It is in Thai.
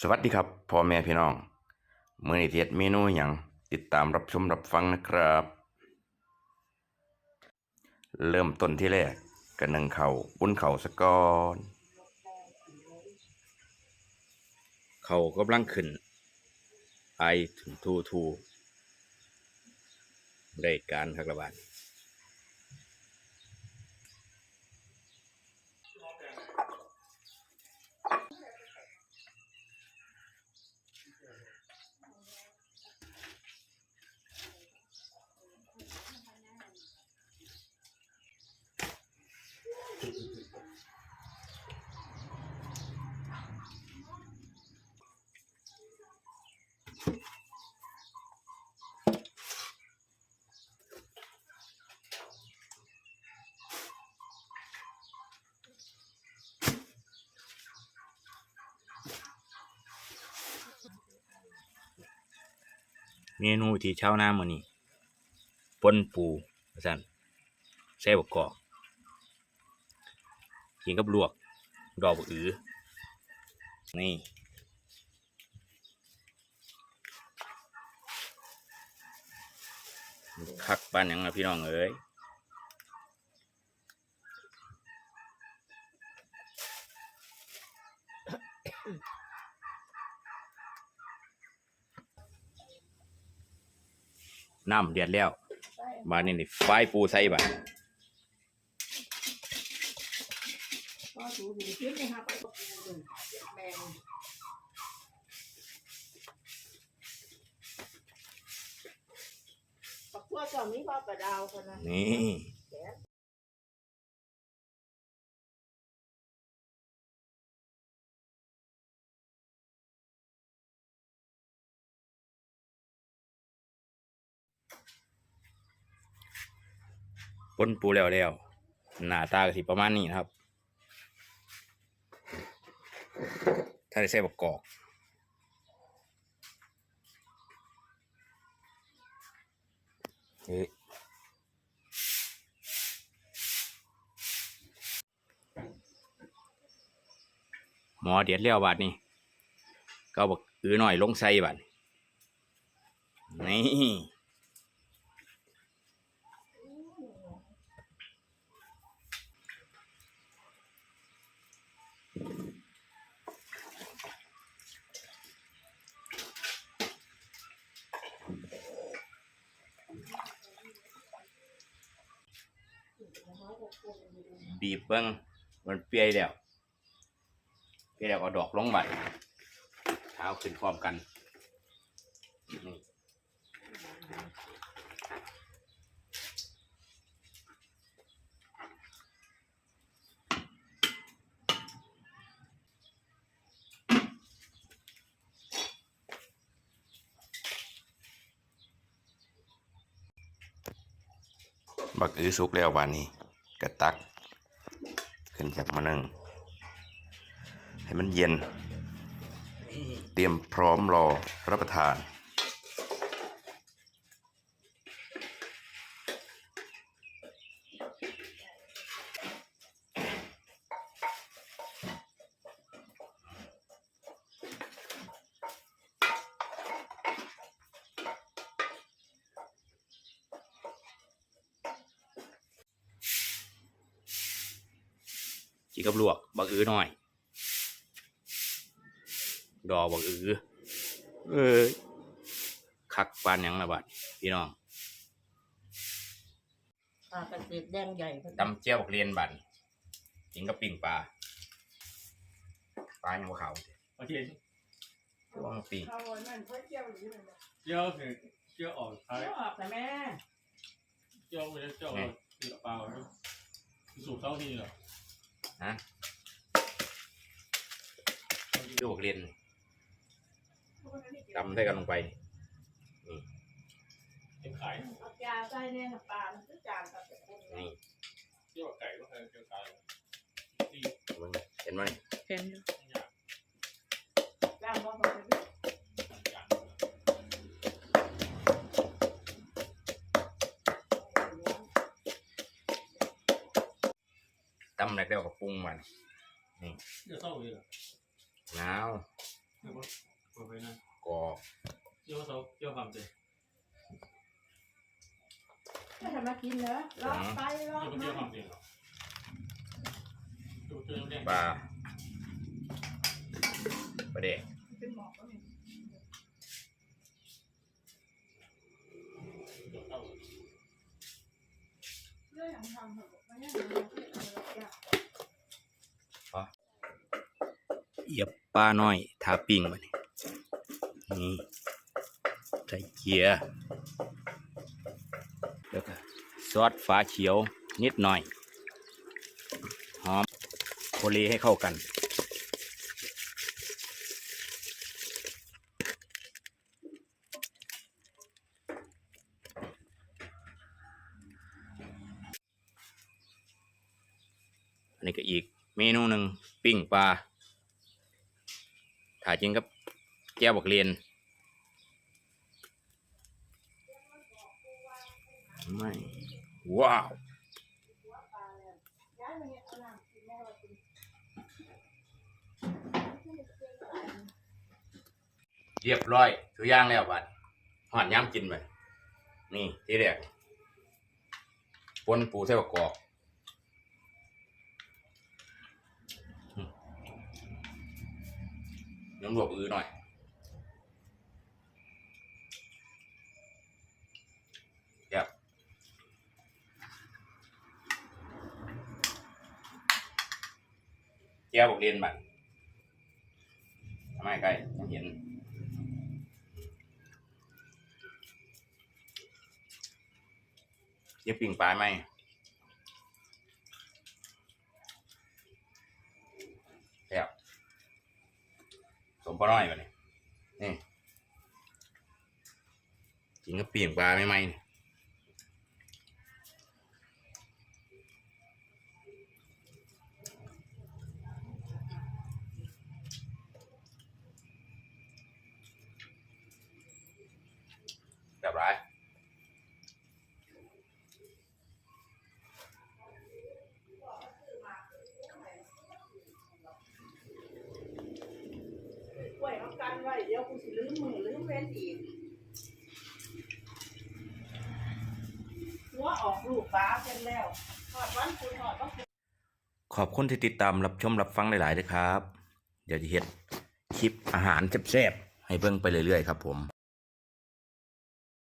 สวัสดีครับพ่อแม่พี่น้องมือนี้สิเฮ็ดเมนูหยังติดตามรับชมรับฟังนะครับ เริ่มต้นที่แรกก็นึ่งเข้าบุ้นข้าสะกอนเข้ากำลังขึ้น ไอถึงทูทูได้การทักระบาด เมนูที่เช้าหน้ามื้อนี้ปนปูว่าซั่นใส่บกกอกกินกับลวก ดอกบักอือนี่คักปานยังล่ะพี่น้องเอ้ย น้ำเดือดแล้วบานนี้นี่ไฟปูใส่บาดก็ถูอยู่ที่นี่ ปักพวกก็มีพ่อประดาวคนปูแล้วแล้วหน้าตาก็สิประมาณนี้นะครับ ถ้าได้ใส่บักกอกเฮ้ยหมอเดียดแล้วบาดนี้ก็เอาบักอือหน่อยลงใส่บาดนี้ บีบเบิ้งมันเปียแล้วเปียแล้วก็ดอกลงใบเท้าขึ้นพร้อมกันนี่บักอื้อสุกแล้วบานนี้กระตัก ขึ้นจากมานั่ง ให้มันเย็น เตรียมพร้อมรอรับประทาน จีกับลวกบักอือหน่อย ดอกบักอือเอ้ยคักปานหยังละบัดพี่น้องปลากระเสียดแดงใหญ่ตำเจียวบักเรียนบัดกินกับปิ่งปลาปลายังบ่เขาวโอเคตัวมันปิ่งเขาวันนั้นเขาเจียวหรือไงเจ้าคือเจ้าออกท้ายเจียวออกแต่แม่เจ้าไม่ได้เจ้าคือเปล่าสูบเท่าที่เหรอ ฮะเจียวบักเรียนตำใส่กันลงไปเป็นขายเอาจานใส่เนี่ยปลามันคือจานกับเป็นนี่เจ้าไก่ก็เคยเจ้าไก่ที่มึงเห็นไหมเป็นอยากย่างบ่พอเป็น ตำแล้วก็ปรุงมันเจ้าเศร้าเลยเหรอน้าวดี๋ยวว่าเปิดไปนะกอกเกี่ยวเขาเกี่ยวความเจ็บถ้าทำมากินเหรอรอไปรอเกี่ยวมาเกี่ยวความเจ็บหรอดูเจอแดงปลาประเดะเป็นหมอกก็มีเกี่ยวเข้าเรื่องอย่างทำเถอะไม่ให้ เย็บอะไรยากเหยียบปลาน้อยทาปิ้งมานี่นี่ใส่เกียร์แล้วก็ซอสฟ้าเขียวนิดหน่อย หอมโคลีให้เข้ากัน อันนี้ก็อีกเมนูหนึ่งปิ้งปลา ถ่ายจริงกับ แก้วบักเรียน ไม่ ว้าวเรียบร้อยทุกอย่างแล้วบัดหอดย้ำกินไปนี่ ที่แรกปนปูเส้นประกอบอืม น้ำลวกอือหน่อยเดี๋ยวแก้วบอกเรียนบัดทำไมใกล้ยังเห็นเย็บปิ่งปลายไหมแล้ว สมปลาน้อยไปเนี่ยนี่กินกับปิ่งปลาไม่ไหมนี่แบบไร ไว้เอากันไว้เดี๋ยวกูสิลืมมือลืมเว้นอีก หัวออกลูกฟ้าเป็นแล้วทอดวันคุณทอดต้องขอบคุณที่ติดตามรับชมรับฟังหลายๆด้วยครับ เดี๋ยวจะเห็นคลิปอาหารแซ่บๆให้เบิ่งไปเรื่อยๆครับผม